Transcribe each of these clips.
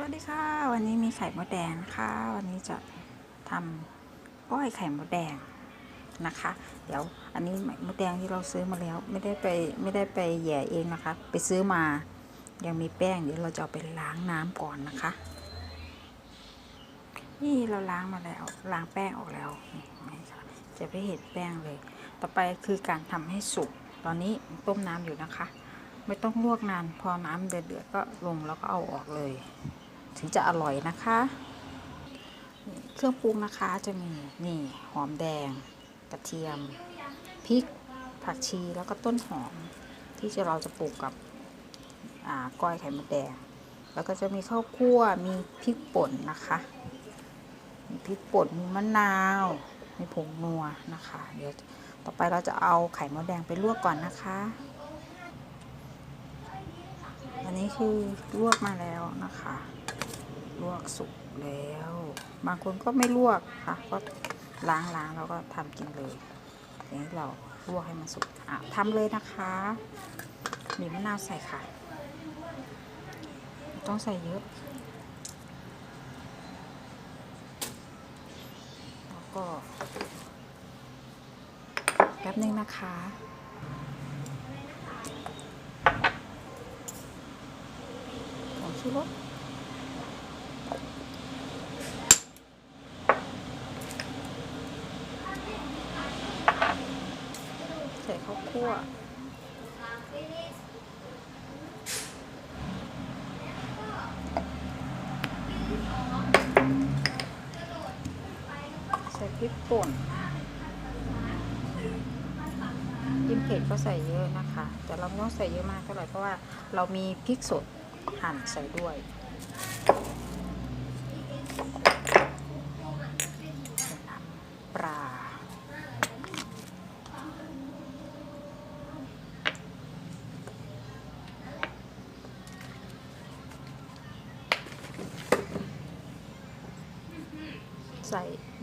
สวัสดีค่ะ วันนี้มีไข่มดแดงนะคะวันนี้จะทำก้อยไข่มดแดงนะคะ เดี๋ยวอันนี้มดแดงที่เราซื้อมาแล้ว ไม่ได้ไปไม่ได้ไปแย่เองนะคะ ไปซื้อมายังมีแป้งเดี๋ยวเราจะเอาไปล้างน้ำก่อนนะคะ นี่เราล้างมาแล้วล้างแป้งออกแล้วนี่เห็นไหมคะจะไม่เห็นแป้งเลย ต่อไปคือการทำให้สุกตอนนี้ต้มน้ำอยู่นะคะ ไม่ต้องลวกนานพอน้ำเดือดๆก็ลงแล้วก็เอาออกเลย ถึงจะอร่อยนะคะ เครื่องปรุงนะคะจะมีนี่หอมแดง กระเทียมพริกผักชีแล้วก็ต้นหอม ที่จะเราจะปลูกกับก้อยไข่มดแดง แล้วก็จะมีข้าวคั่วมีพริกป่นนะคะ มีพริกป่นมีมะนาว มีผงนัวนะคะ เดี๋ยวต่อไปเราจะเอาไข่มดแดงไปลวกก่อนนะคะอันนี้คือลวกมาแล้วนะคะ ลวกสุกแล้ว บางคนก็ไม่ลวกค่ะ ก็ล้างล้างแล้วก็ทำกินเลยอย่างนี้เราลวกให้มันสุกอะทำเลยนะคะมีมะนาวใส่ค่ะ ต้องใส่เยอะ แล้วก็แป๊บนึงนะคะผงชูรส ส่ข้าวคั่วใส่พริกป่นกินเผ็ดก็ใส่เยอะนะคะ แต่เราไม่ต้องใส่เยอะมากเท่าไหร่เพราะว่าเรามีพริกสดหั่นใส่ด้วย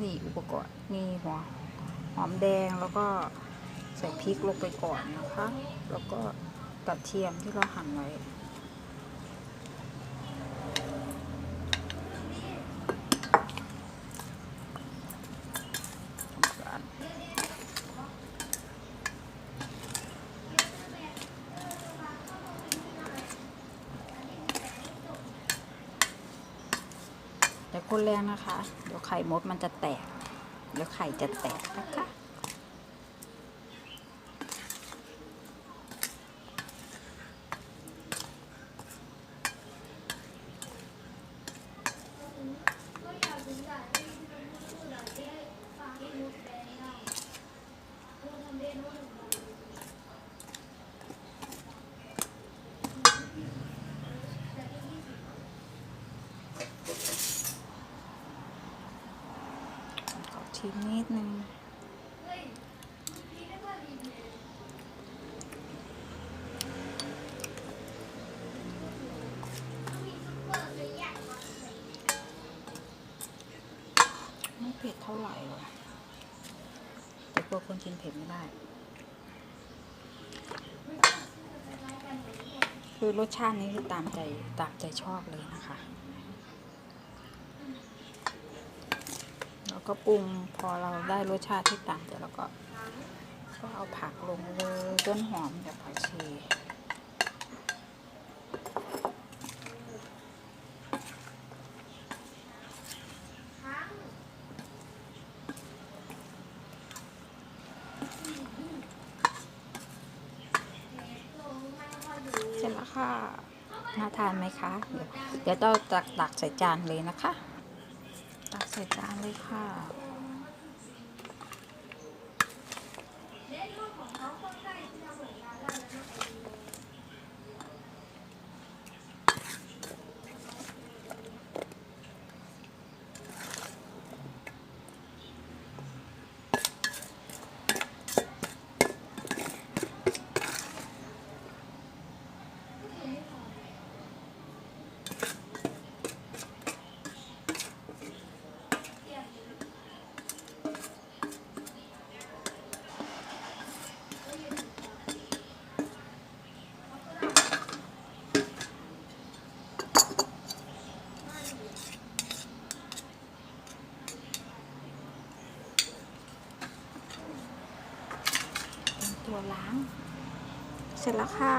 นี่อุปกรณ์มีหัวหอมแดงแล้วก็ใส่พริกลงไปก่อนนะคะ แล้วก็กระเทียมที่เราหั่นไว้ กัน เดี๋ยวคนแรงนะคะ เดี๋ยวไข่มดมันจะแตก เดี๋ยวไข่จะแตกนะคะ ขอ ชิมนิดนึงไม่เผ็ดเท่าไหร่ว่ะแต่กลัวคนกินเผ็ดไม่ได้ คือรสชาตินี้คือตามใจตามใจชอบเลยนะคะ แล้ว ก็ปรุงพอเราได้รสชาติที่ต่ามใจแล้วเราก็ก็เอาผักลงเลยต้นหอมกับผักชีเสร็จแล้วค่ะน่าทานไหมคะ เดี๋ยวเดี๋ยวต้องตักตักใส่จานเลยนะคะ ตักใส่จานเลยค่ะ น ตัวล้าง เสร็จแล้วค่ะ